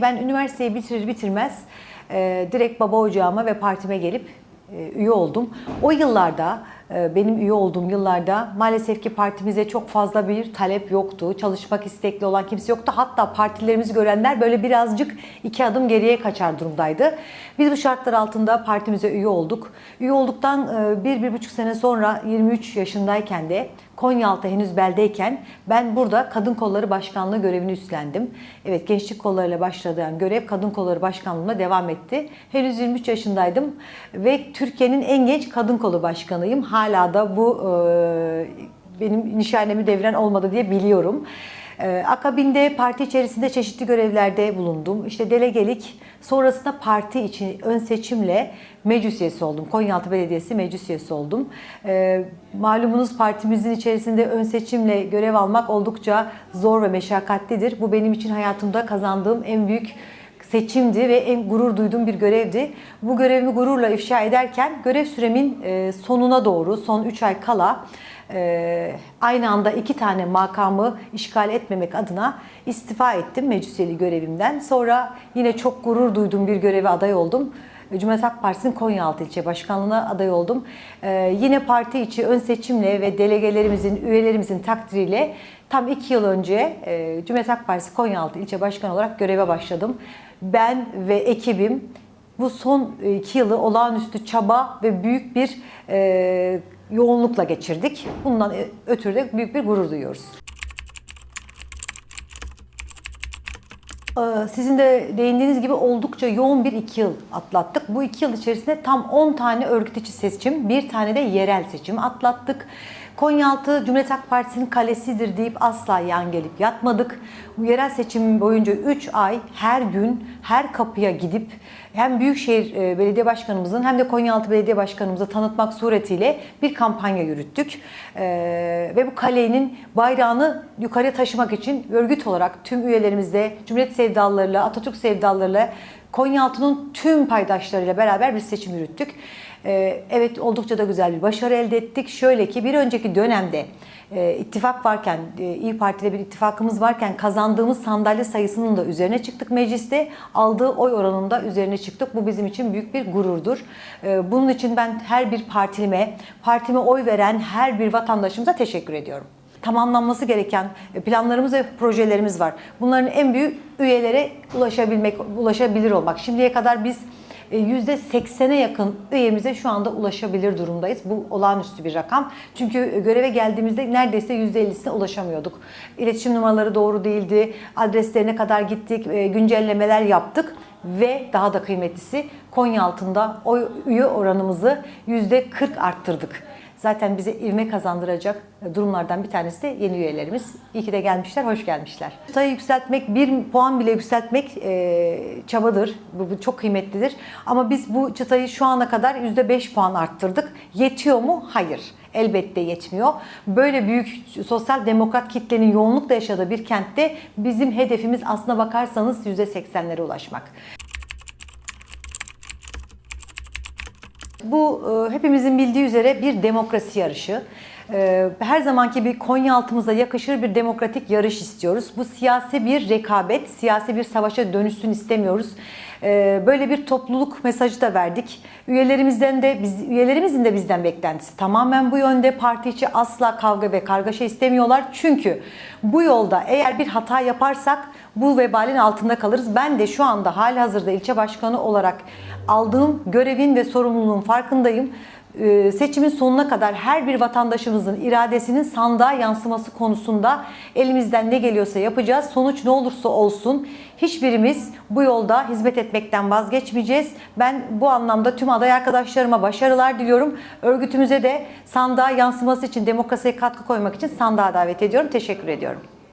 Ben üniversiteyi bitirir bitirmez e, direkt baba ocağıma ve partime gelip e, üye oldum. O yıllarda e, benim üye olduğum yıllarda maalesef ki partimize çok fazla bir talep yoktu. Çalışmak istekli olan kimse yoktu. Hatta partilerimizi görenler böyle birazcık iki adım geriye kaçar durumdaydı. Biz bu şartlar altında partimize üye olduk. Üye olduktan e, bir, bir buçuk sene sonra 23 yaşındayken de Konyaaltı henüz beldeyken ben burada Kadın Kolları Başkanlığı görevini üstlendim. Evet gençlik kollarıyla başladığım görev Kadın Kolları Başkanlığı'na devam etti. Henüz 23 yaşındaydım ve Türkiye'nin en genç kadın kolu başkanıyım. Hala da bu e, benim nişanemi deviren olmadı diye biliyorum. Ee, Akabinde parti içerisinde çeşitli görevlerde bulundum. İşte delegelik, sonrasında parti için ön seçimle meclis üyesi oldum. Konyaaltı Belediyesi meclis üyesi oldum. Ee, malumunuz partimizin içerisinde ön seçimle görev almak oldukça zor ve meşakkatlidir. Bu benim için hayatımda kazandığım en büyük seçimdi ve en gurur duyduğum bir görevdi. Bu görevimi gururla ifşa ederken görev süremin e, sonuna doğru son 3 ay kala aynı anda iki tane makamı işgal etmemek adına istifa ettim meclis görevimden. Sonra yine çok gurur duyduğum bir göreve aday oldum. Cumhuriyet Halk Partisi'nin Konyaaltı ilçe başkanlığına aday oldum. Ee, yine parti içi ön seçimle ve delegelerimizin, üyelerimizin takdiriyle tam iki yıl önce e, Cumhuriyet Halk Partisi Konyaaltı ilçe başkanı olarak göreve başladım. Ben ve ekibim bu son iki yılı olağanüstü çaba ve büyük bir e, yoğunlukla geçirdik. Bundan ötürü de büyük bir gurur duyuyoruz. Ee, Sizin de değindiğiniz gibi oldukça yoğun bir iki yıl atlattık. Bu iki yıl içerisinde tam 10 tane örgüt içi seçim, bir tane de yerel seçim atlattık. Konyaaltı Cumhuriyet Halk Partisi'nin kalesidir deyip asla yan gelip yatmadık. Yerel seçim boyunca 3 ay her gün her kapıya gidip hem Büyükşehir e, Belediye Başkanımızın hem de Konyaaltı Belediye Başkanımıza tanıtmak suretiyle bir kampanya yürüttük. Ee, ve bu kalenin bayrağını yukarıya taşımak için örgüt olarak tüm üyelerimizle, Cumhuriyet sevdalılarıyla, Atatürk sevdalılarıyla Konyaaltı'nın tüm paydaşlarıyla beraber bir seçim yürüttük. Ee, evet oldukça da güzel bir başarı elde ettik. Şöyle ki bir önceki dönemde e, ittifak varken, e, İyi Parti'de bir ittifakımız varken kazandığımız sandalye sayısının da üzerine çıktık mecliste. Aldığı oy oranında üzerine çıktık. Bu bizim için büyük bir gururdur. E, bunun için ben her bir partilime, partime oy veren her bir vatandaşımıza teşekkür ediyorum tamamlanması gereken planlarımız ve projelerimiz var. Bunların en büyük üyelere ulaşabilmek, ulaşabilir olmak. Şimdiye kadar biz %80'e yakın üyemize şu anda ulaşabilir durumdayız. Bu olağanüstü bir rakam. Çünkü göreve geldiğimizde neredeyse %50'sine ulaşamıyorduk. İletişim numaraları doğru değildi. Adreslerine kadar gittik, e, güncellemeler yaptık ve daha da kıymetlisi Konya altında o üye oranımızı %40 arttırdık. Zaten bize ivme kazandıracak durumlardan bir tanesi de yeni üyelerimiz. İyi ki de gelmişler, hoş gelmişler. Sayı yükseltmek, bir puan bile yükseltmek e, çabadır. Bu, bu çok kıymetlidir. Ama biz bu çıtayı şu ana kadar %5 puan arttırdık. Yetiyor mu? Hayır. Elbette yetmiyor. Böyle büyük sosyal demokrat kitlenin yoğunlukla yaşadığı bir kentte bizim hedefimiz aslına bakarsanız %80'lere ulaşmak. Bu e, hepimizin bildiği üzere bir demokrasi yarışı. E, Her zamanki bir Konyaaltımıza yakışır bir demokratik yarış istiyoruz. Bu siyasi bir rekabet, siyasi bir savaşa dönüşsün istemiyoruz. E, Böyle bir topluluk mesajı da verdik. Üyelerimizden de biz üyelerimizin de bizden beklentisi tamamen bu yönde. Parti içi asla kavga ve kargaşa istemiyorlar. Çünkü bu yolda eğer bir hata yaparsak bu vebalin altında kalırız. Ben de şu anda hali hazırda ilçe başkanı olarak aldığım görevin ve sorumluluğun farkındayım. Ee, Seçimin sonuna kadar her bir vatandaşımızın iradesinin sandığa yansıması konusunda elimizden ne geliyorsa yapacağız. Sonuç ne olursa olsun hiçbirimiz bu yolda hizmet etmekten vazgeçmeyeceğiz. Ben bu anlamda tüm aday arkadaşlarıma başarılar diliyorum. Örgütümüze de sandığa yansıması için demokrasiye katkı koymak için sandığa davet ediyorum. Teşekkür ediyorum.